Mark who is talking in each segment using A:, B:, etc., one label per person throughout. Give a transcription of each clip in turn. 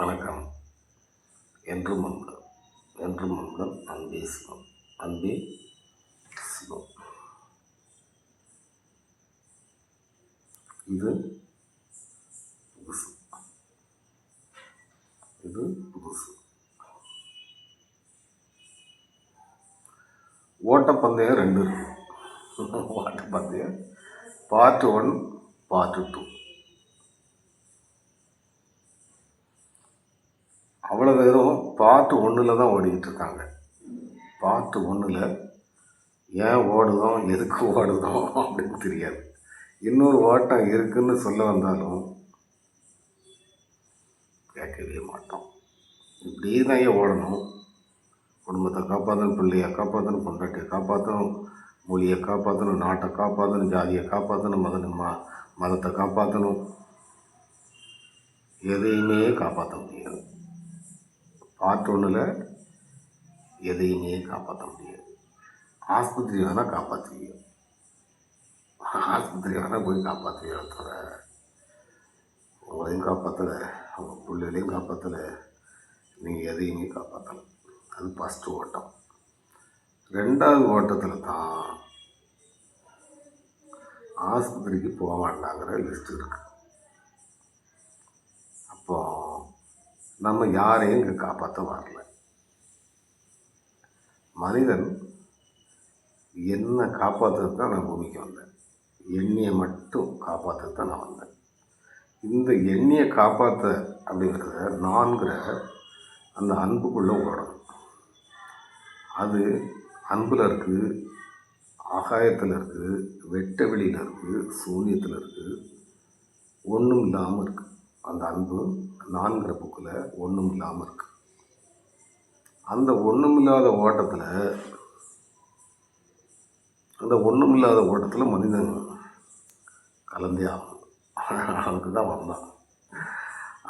A: வணக்கம். என்றும் அன்பு என்றும் அன்புடன் அன்பே சிவம். அன்பே சிவம். இது புதுசு. இது புதுசு. ஓட்டப்பந்தயம் ரெண்டு. இருக்கும் ஓட்டப்பந்தயம் பார்ட் ஒன் பார்ட் டூ. அவ்வளோ பேரும் பார்ட்டு ஒன்றில் தான் ஓடிக்கிட்டு இருக்காங்க. பார்ட் ஒன்றில் ஏன் ஓடுதோம் எதுக்கு ஓடுதோம் அப்படின்னு தெரியாது. இன்னொரு ஓட்டம் இருக்குன்னு சொல்ல வந்தாலும் கேட்கவே மாட்டோம். இப்படி தான் ஏன் ஓடணும். குடும்பத்தை காப்பாற்றணும் பிள்ளையை காப்பாற்றணும் பொண்டாட்டியை காப்பாற்றணும் மொழியை காப்பாற்றணும் நாட்டை காப்பாற்றணும் ஜாதியை காப்பாற்றணும் மத ம மதத்தை காப்பாற்றணும் எதையுமே காப்பாற்ற முடியாது. பார்ட் ஒன்றில் எதையுமே காப்பாற்ற முடியாது. ஆஸ்பத்திரி வேணால் காப்பாற்றுவீங்க ஆஸ்பத்திரி வேணால் போய் காப்பாற்றுவீங்க தவிர உங்களையும் காப்பாற்றலை உங்கள் பிள்ளைகளையும் காப்பாற்றலை நீங்கள் எதையுமே காப்பாற்றலை அது ஃபஸ்ட்டு ஓட்டம். ரெண்டாவது ஓட்டத்தில் தான் ஆஸ்பத்திரிக்கு போக மாட்டாங்கிற லிஸ்ட் இருக்குது அப்போ நம்ம யாரையும் இங்கே காப்பாற்ற வரல. மனிதன் என்னை காப்பாற்றுறது தான் நான் பூமிக்கு வந்தேன். எண்ணியை மட்டும் காப்பாற்றுறது தான் நான் வந்தேன். இந்த எண்ணியை காப்பாற்ற அப்படிங்கிறத நான்கிற அந்த அன்புக்குள்ளே ஓடணும். அது அன்பில் இருக்குது ஆகாயத்தில் இருக்குது வெட்ட வெளியில் இருக்குது சூன்யத்தில் இருக்குது ஒன்றும் இல்லாமல் இருக்குது அந்த அன்பு நான்கிற புக்கில் ஒன்றும் இல்லாமல் இருக்குது அந்த ஒன்றும் இல்லாத ஓட்டத்தில் அந்த ஒன்றும் இல்லாத ஓட்டத்தில் மனிதன் கலந்தே ஆகும் அதுக்கு தான் வந்தான்.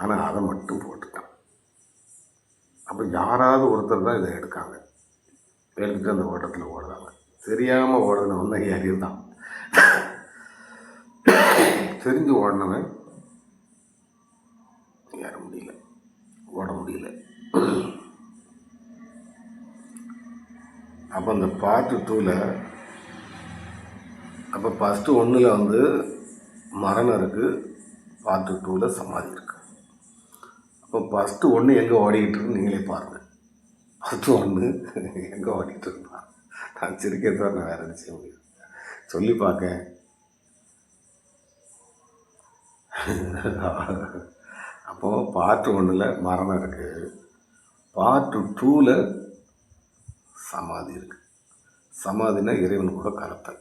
A: ஆனால் அதை மட்டும் போட்டுட்டான். அப்போ யாராவது ஒருத்தர் தான் இதை எடுக்காங்க. எடுத்துட்டு அந்த ஓட்டத்தில் ஓடுறாங்க. தெரியாமல் ஓடுனவன் வந்து யாரு தான் தெரிஞ்சு ஓடினவன் ஏற முடியல. ஓட முடியல. அப்போ அந்த பார்ட்டு டூவில் அப்போ ஃபஸ்ட்டு ஒன்றில் வந்து மரணம் இருக்குது பார்ட்டு டூவில் சமாதி இருக்குது அப்போ ஃபஸ்ட்டு ஒன்று எங்கே ஓடிக்கிட்டு நீங்களே பாருங்கள் ஃபஸ்ட்டு ஒன்று எங்கே ஓடிக்கிட்டு இருந்தான் நான் சிரிக்கிறத நான் வேறு என்ன செய்ய முடியும் சொல்லி பார்க்க அப்போது பார்ட் ஒன்றில் மரணம் இருக்குது பார்ட் டூவில் சமாதி இருக்குது சமாதினா இறைவன் கூட கலத்தல்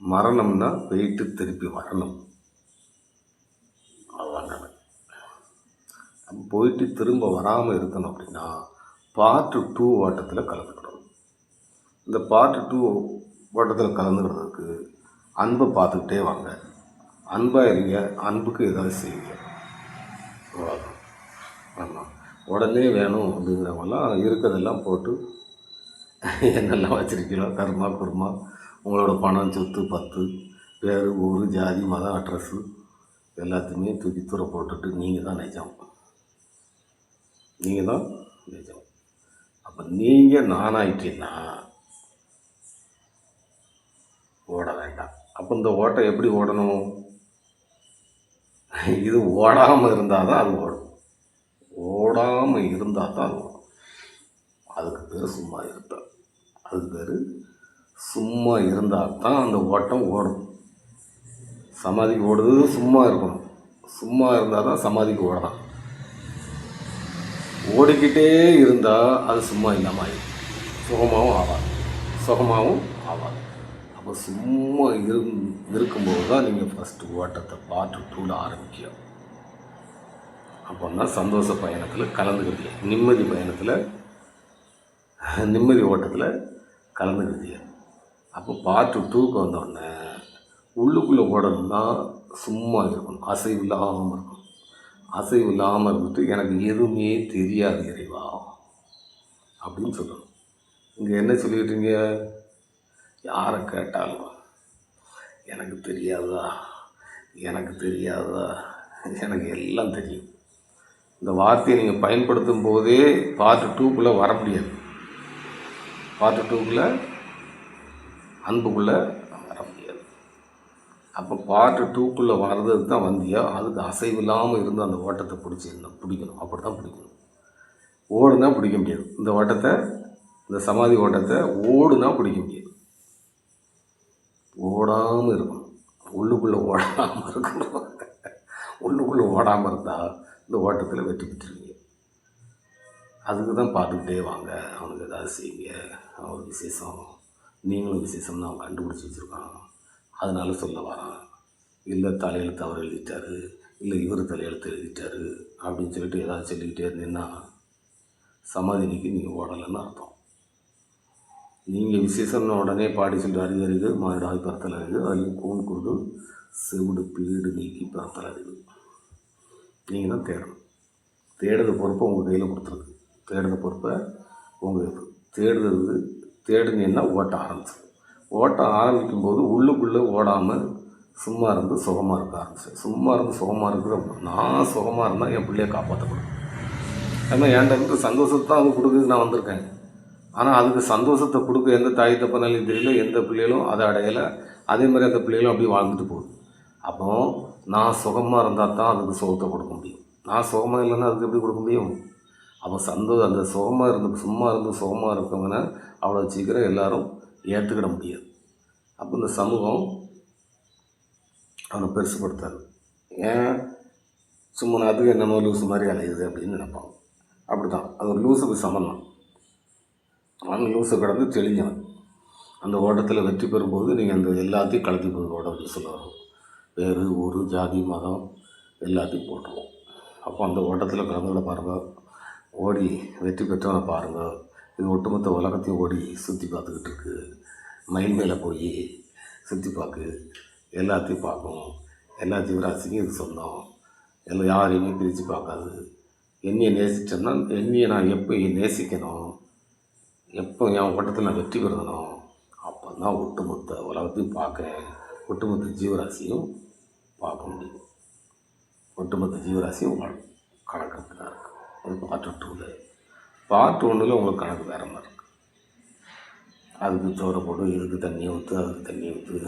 A: மரணம்னா போயிட்டு திருப்பி வரணும். அவ்வளோதாங்க போயிட்டு திரும்ப வராமல் இருக்கணும் அப்படின்னா பார்ட் டூ ஓட்டத்தில் கலந்துக்கணும். இந்த பார்ட் டூ ஓட்டத்தில் கலந்துக்கிறதுக்கு அன்பை பார்த்துக்கிட்டே வாங்க. அன்பாக இருங்க அன்புக்கு ஏதாவது செய்யுங்க. அவ்வளோதான் ஆமாம் உடனே வேணும் அப்படிங்கிறவங்கலாம் இருக்கிறதெல்லாம் போட்டு என்னெல்லாம் வச்சுருக்கீங்களோ கர்மா குருமா உங்களோட பணம் சொத்து பத்து பேர் ஊர் ஜாதி மதம் அட்ரஸ்ஸு எல்லாத்தையுமே தூக்கி தூர போட்டுட்டு நீங்கள் தான் நிஜம். நீங்கள் தான் நிஜம். அப்போ நீங்கள் நானாயிட்டீங்கன்னா ஓட வேண்டாம். அப்போ இந்த ஓட்டை எப்படி ஓடணும்? இது ஓடாமல் இருந்தால் தான் அது ஓடும். ஓடாமல் இருந்தால் தான் அது ஓடும். அதுக்கு பேர் சும்மா இருந்தால் அதுக்கு பேர் சும்மா இருந்தால் தான் அந்த ஓட்டம் ஓடும். சமாதிக்கு ஓடுறது சும்மா இருக்கணும். சும்மா இருந்தால் தான் சமாதிக்கு ஓடலாம். ஓடிக்கிட்டே இருந்தால் அது சும்மா இல்லாமல் ஆயிடும். சுகமாகவும் ஆகாது. சுகமாகவும் ஆகாது. அப்போ சும்மா இரு இருக்கும்போது தான் நீங்கள் ஃபஸ்ட்டு ஓட்டத்தை பார்ட்டு டூவில் ஆரம்பிக்கணும் அப்போன்னா சந்தோஷ பயணத்தில் கலந்துக்கிட்டீங்க. நிம்மதி பயணத்தில் நிம்மதி ஓட்டத்தில் கலந்துக்கிட்டீங்க. அப்போ பார்ட்டு டூக்கு வந்தோடனே உள்ளுக்குள்ளே ஓடணும்னா சும்மா இருக்கணும். அசைவு இல்லாமல் இருக்கணும். அசைவு இல்லாமல் இருந்துட்டு எனக்கு எதுவுமே தெரியாது இறைவா அப்படின்னு சொல்லணும். இங்கே என்ன சொல்லிக்கிட்டீங்க யாரை கேட்டாலும் எனக்கு தெரியாதா? எனக்கு தெரியாதா? எனக்கு எல்லாம் தெரியும். இந்த வார்த்தையை நீங்கள் பயன்படுத்தும் போதே பார்ட் டூக்குள்ளே வர முடியாது. பார்ட் டூக்குள்ளே அன்புக்குள்ளே வர முடியாது. அப்போ பார்ட் டூக்குள்ளே வர்றதுக்கு தான் வந்தியா? அதுக்கு அசைவு இல்லாமல் இருந்து அந்த ஓட்டத்தை பிடிச்சிருந்தோம் பிடிக்கணும்? அப்படி தான் பிடிக்கணும். ஓடுனா பிடிக்க முடியாது. இந்த ஓட்டத்தை இந்த சமாதி ஓட்டத்தை ஓடுனா பிடிக்க முடியாது. ஓடாமல் இருக்கணும். உள்ளுக்குள்ளே ஓடாமல் இருக்கணும். உள்ளுக்குள்ளே ஓடாமல் இருந்தால் இந்த ஓட்டத்தில் வெற்றி பெற்றுருவீங்க. அதுக்கு தான் பார்த்துக்கிட்டே வாங்க. அவனுக்கு ஏதாவது செய்யுங்க. அவன் விசேஷம். நீங்களும் விசேஷம்னு அவன் கண்டுபிடிச்சி வச்சுருக்கான். அதனால சொல்ல வரான். இல்லை தலையெழுத்து அவர் எழுதிட்டாரு. இல்லை இவர் தலையெழுத்து எழுதிட்டாரு அப்படின்னு சொல்லிட்டு ஏதாவது சொல்லிக்கிட்டே இருந்தீங்கன்னா சமாதினிக்கு நீங்கள் ஓடலைன்னு அர்த்தம். நீங்கள் விசேஷம்னு உடனே பாடி சொல்லி அறிவு அறிவு மானிடாய் பிறத்தல் அறிவு அதில் கூன் குருடு செவிடு பீடு நீக்கி பரத்தல் அறிவு. நீங்கள் தான் தேடணும். தேடுற பொறுப்பை உங்கள் கையில் கொடுத்துருக்கு. தேடுற பொறுப்பை உங்களுக்கு தேடுறது தேடுனீங்கன்னா ஓட்ட ஆரம்பிச்சு ஓட்ட ஆரம்பிக்கும் போது உள்ளுக்குள்ளே ஓடாமல் சும்மா இருந்து சுகமாக இருக்க ஆரம்பிச்சு சும்மா இருந்து சுகமாக இருக்குது நான் சுகமாக இருந்தால் என் பிள்ளைய காப்பாற்றக்கூடாது ஏன்னா என்கிட்ட இருந்து சந்தோஷத்தை தான் அது கொடுக்குறது நான் வந்திருக்கேன். ஆனால் அதுக்கு சந்தோஷத்தை கொடுக்க எந்த தாய் தப்பனாலையும் தெரியல எந்த பிள்ளைகளும் அதை அடையலை. அதே மாதிரி அந்த பிள்ளைகளும் அப்படியே வாழ்ந்துட்டு போகுது. அப்போ நான் சுகமாக இருந்தால் தான் அதுக்கு சுகத்தை கொடுக்க முடியும். நான் சுகமாக இல்லைன்னா அதுக்கு எப்படி கொடுக்க முடியும்? அப்போ சந்தோஷம் அந்த சுகமாக இருந்து சும்மா இருந்து சுகமாக இருக்கவங்கன்னா அவ்வளோ சீக்கிரம் எல்லாரும் ஏற்றுக்கிட முடியாது. அப்போ இந்த சமூகம் அவனை பெருசுப்படுத்தாது. ஏன்? சும்மா அதுக்கு என்னமோ லூஸ் மாதிரி அலையுது அப்படின்னு நினைப்பாங்க. அப்படி தான் அது ஒரு லூசுக்கு சமம் தான் அவன் லூஸை கடந்து தெளிஞ்சவன். அந்த ஓட்டத்தில் வெற்றி பெறும்போது நீங்கள் அந்த எல்லாத்தையும் கலத்தி போய் ஓட சொல்லுவாங்க பேர் ஊர் ஜாதி மதம் எல்லாத்தையும் போட்டுருவோம். அப்போ அந்த ஓட்டத்தில் கலந்துட பாருங்கள் ஓடி வெற்றி பெற்றவனை பாருங்கள் இது ஒட்டுமொத்த உலகத்தையும் ஓடி சுற்றி பார்த்துக்கிட்டு இருக்கு. மயில் மேலே போய் சுற்றி பார்க்கு. எல்லாத்தையும் பார்க்கும். எல்லா ஜீவராசிக்கும் இது சொந்தம். எல்லாம் யாரையுமே பிரித்து பார்க்காது. என்னையை நேசித்தேன்னா என்னையை நான் எப்போ நேசிக்கணும்? எப்போ என் ஓட்டத்தில் நான் வெற்றி பெறணும் அப்போ தான் ஒட்டுமொத்த உலகத்தையும் பார்க்க ஒட்டுமொத்த ஜீவராசியும் பார்க்க முடியும். ஒட்டுமொத்த ஜீவராசியும் வாழ் கணக்கு அப்படி தான் இருக்குது அது பார்ட் டூவில் பார்ட் ஒன்றில் உங்களுக்கு கணக்கு வேறு மாதிரி இருக்குது அதுக்கு சோறை போட்டு இதுக்கு தண்ணியை ஊற்று அதுக்கு தண்ணியை ஊற்று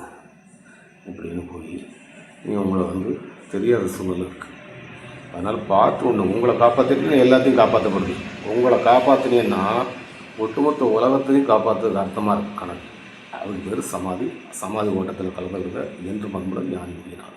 A: இப்படின்னு போய் உங்களை வந்து தெரியாத சூழ்நிலை இருக்குது அதனால் பார்த்து ஒன்று உங்களை காப்பாற்றிட்டு எல்லாத்தையும் காப்பாற்றப்படுது உங்களை காப்பாற்றினீங்கன்னா ஒட்டுமொத்த உலகத்தையும் காப்பாற்றுறது அர்த்தமாக இருக்கு கணக்கு. அதுக்கு பேர் சமாதி சமாதி ஓட்டத்தில் கலந்துக்கிறத என்று பண்புடன் ஞானி கூறினார்